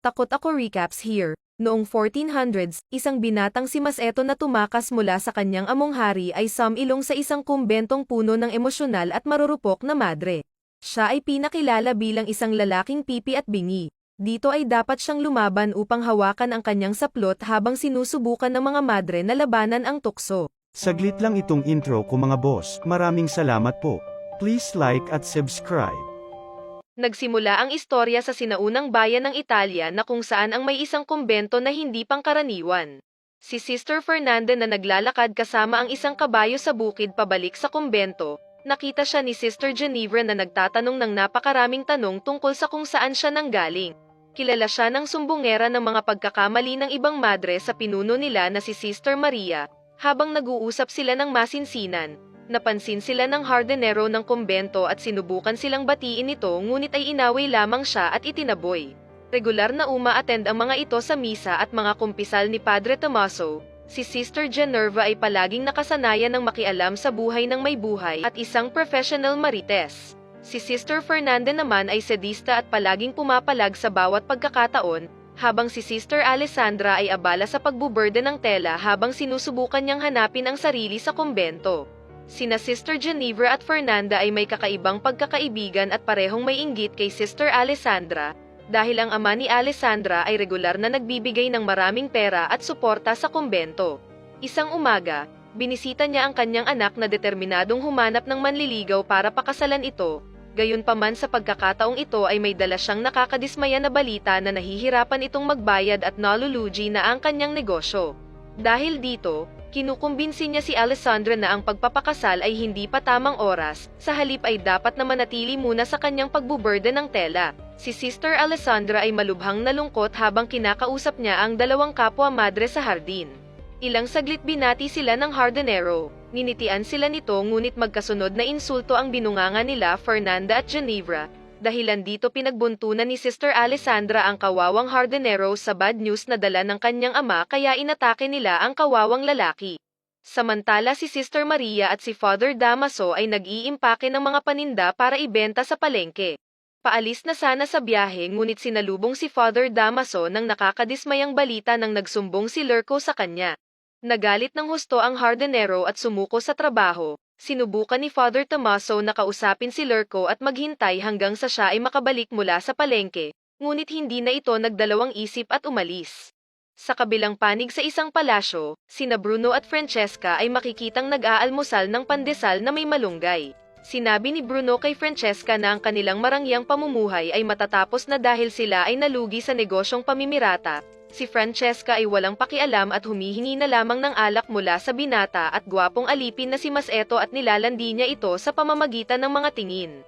Takot ako recaps here. Noong 1400s, isang binatang si Maseto na tumakas mula sa kanyang among hari ay sumilong sa isang kumbentong puno ng emosyonal at marurupok na madre. Siya ay pinakilala bilang isang lalaking pipi at bingi. Dito ay dapat siyang lumaban upang hawakan ang kanyang saplot habang sinusubukan ng mga madre na labanan ang tukso. Saglit lang itong intro ko mga boss, maraming salamat po. Please like at subscribe. Nagsimula ang istorya sa sinaunang bayan ng Italia na kung saan ang may isang kumbento na hindi pangkaraniwan. Si Sister Fernanda na naglalakad kasama ang isang kabayo sa bukid pabalik sa kumbento, nakita siya ni Sister Genevra na nagtatanong ng napakaraming tanong tungkol sa kung saan siya nanggaling. Kilala siya ng sumbongera ng mga pagkakamali ng ibang madre sa pinuno nila na si Sister Maria, habang nag-uusap sila ng masinsinan, napansin sila ng hardenero ng kumbento at sinubukan silang batiin ito ngunit ay inaway lamang siya at itinaboy. Regular na uma-attend ang mga ito sa misa at mga kumpisal ni Padre Tomaso. Si Sister Generva ay palaging nakasanayan ng makialam sa buhay ng may buhay at isang professional marites. Si Sister Fernanda naman ay sadista at palaging pumapalag sa bawat pagkakataon, habang si Sister Alessandra ay abala sa pagbuberde ng tela habang sinusubukan niyang hanapin ang sarili sa kumbento. Sina Sister Genevra at Fernanda ay may kakaibang pagkakaibigan at parehong may inggit kay Sister Alessandra, dahil ang ama ni Alessandra ay regular na nagbibigay ng maraming pera at suporta sa kumbento. Isang umaga, binisita niya ang kanyang anak na determinadong humanap ng manliligaw para pakasalan ito, gayunpaman sa pagkakataong ito ay may dala siyang nakakadismaya na balita na nahihirapan itong magbayad at nalulugi na ang kanyang negosyo. Dahil dito, kinukumbinsi niya si Alessandra na ang pagpapakasal ay hindi pa tamang oras, sa halip ay dapat na manatili muna sa kanyang pagbuberde ng tela. Si Sister Alessandra ay malubhang nalungkot habang kinakausap niya ang dalawang kapwa madre sa hardin. Ilang saglit binati sila ng hardenero. Ninitian sila nito ngunit magkasunod na insulto ang binunganga nila Fernanda at Genevra. Dahilan dito pinagbuntunan ni Sister Alessandra ang kawawang hardenero sa bad news na dala ng kanyang ama kaya inatake nila ang kawawang lalaki. Samantala si Sister Maria at si Father Damaso ay nag-iimpake ng mga paninda para ibenta sa palengke. Paalis na sana sa biyahe ngunit sinalubong si Father Damaso ng nakakadismayang balita nang nagsumbong si Lurko sa kanya. Nagalit ng husto ang hardenero at sumuko sa trabaho. Sinubukan ni Father Tomaso na kausapin si Lurko at maghintay hanggang sa siya ay makabalik mula sa palengke, ngunit hindi na ito nagdalawang isip at umalis. Sa kabilang panig sa isang palasyo, sina Bruno at Francesca ay makikitang nag-aalmusal ng pandesal na may malunggay. Sinabi ni Bruno kay Francesca na ang kanilang marangyang pamumuhay ay matatapos na dahil sila ay nalugi sa negosyong pamimirata. Si Francesca ay walang pakialam at humihingi na lamang ng alak mula sa binata at gwapong alipin na si Maseto at nilalandi niya ito sa pamamagitan ng mga tingin.